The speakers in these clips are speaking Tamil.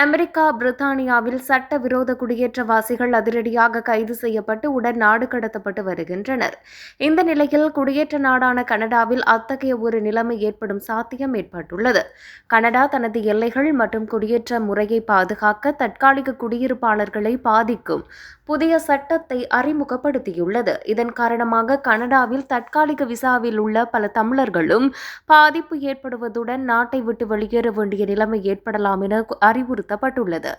அமெரிக்கா பிரித்தானியாவில் சட்டவிரோத குடியேற்றவாசிகள் அதிரடியாக கைது செய்யப்பட்டு உடன் நாடு கடத்தப்பட்டு வருகின்றனர். இந்த நிலையில் குடியேற்ற நாடான கனடாவில் அத்தகைய ஒரு நிலைமை ஏற்படும் சாத்தியம் ஏற்பட்டுள்ளது. கனடா தனது எல்லைகள் மற்றும் குடியேற்ற முறையை பாதுகாக்க தற்காலிக குடியிருப்பாளர்களை பாதிக்கும் புதிய சட்டத்தை அறிமுகப்படுத்தியுள்ளது. இதன் காரணமாக கனடாவில் தற்காலிக விசாவில் உள்ள பல தமிழர்களும் பாதிப்பு ஏற்படுவதுடன் நாட்டை விட்டு வெளியேற வேண்டிய நிலைமை ஏற்படலாம் என அறிவுறுத்தி அறிவுறுத்தப்பட்டுள்ளது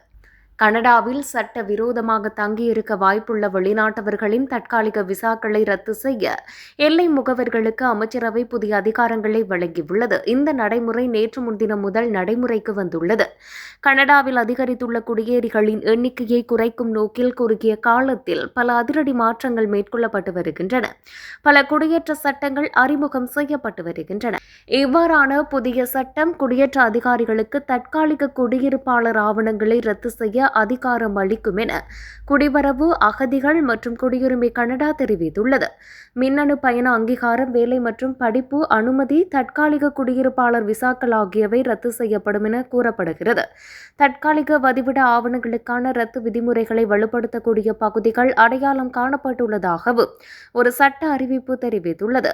கனடாவில் சட்ட விரோதமாக தங்கியிருக்க வாய்ப்புள்ள வெளிநாட்டவர்களின் தற்காலிக விசாக்களை ரத்து செய்ய எல்லை முகவர்களுக்கு அமைச்சரவை புதிய அதிகாரங்களை வழங்கியுள்ளது. இந்த நடைமுறை நேற்று முன்தினம் முதல் நடைமுறைக்கு வந்துள்ளது. கனடாவில் அதிகரித்துள்ள குடியேறிகளின் எண்ணிக்கையை குறைக்கும் நோக்கில் குறுகிய காலத்தில் பல அதிரடி மாற்றங்கள் மேற்கொள்ளப்பட்டு வருகின்றன. பல குடியேற்ற சட்டங்கள் அறிமுகம் செய்யப்பட்டு வருகின்றன. இவ்வாறான புதிய சட்டம் குடியேற்ற அதிகாரிகளுக்கு தற்காலிக குடியிருப்பாளர் ஆவணங்களை ரத்து செய்ய அதிகாரம் அளிக்கும் என குடிவரவு அகதிகள் மற்றும் குடியுரிமை கனடா தெரிவித்துள்ளது. மின்னணு பயண அங்கீகாரம் வேலை மற்றும் படிப்பு அனுமதி தற்காலிக குடியிருப்பாளர் விசாக்கள் ஆகியவை ரத்து செய்யப்படும் என கூறப்படுகிறது. தற்காலிக வதிவிட ஆவணங்களுக்கான ரத்து விதிமுறைகளை வலுப்படுத்தக்கூடிய பகுதிகள் அடையாளம் காணப்பட்டுள்ளதாகவும் ஒரு சட்ட அறிவிப்பு தெரிவித்துள்ளது.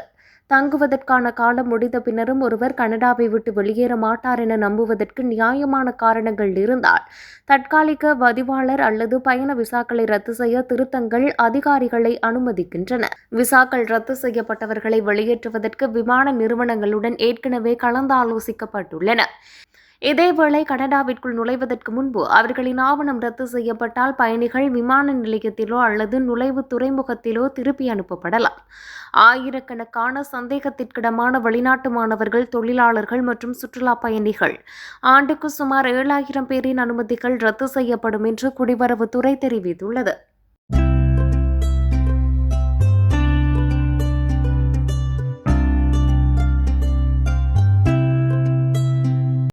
தங்குவதற்கான காலம் முடிந்த பின்னரும் ஒருவர் கனடாவை விட்டு வெளியேற மாட்டார் என நம்புவதற்கு நியாயமான காரணங்கள் இருந்தால் தற்காலிக வதிவாளர் அல்லது பயண விசாக்களை ரத்து செய்ய திருத்தங்கள் அதிகாரிகளை அனுமதிக்கின்றன. விசாக்கள் ரத்து செய்யப்பட்டவர்களை வெளியேற்றுவதற்கு விமான நிறுவனங்களுடன் ஏற்கனவே கலந்தாலோசிக்கப்பட்டுள்ளன. இதேவேளை கனடாவிற்குள் நுழைவதற்கு முன்பு அவர்களின் ஆவணம் ரத்து செய்யப்பட்டால் பயணிகள் விமான நிலையத்திலோ அல்லது நுழைவு துறைமுகத்திலோ திருப்பி அனுப்பப்படலாம். ஆயிரக்கணக்கான சந்தேகத்திற்கிடமான வெளிநாட்டு மாணவர்கள் தொழிலாளர்கள் மற்றும் சுற்றுலா பயணிகள். ஆண்டுக்கு சுமார் ஏழாயிரம் பேரின் அனுமதிகள் ரத்து செய்யப்படும் என்று குடிவரவுத்துறை தெரிவித்துள்ளது.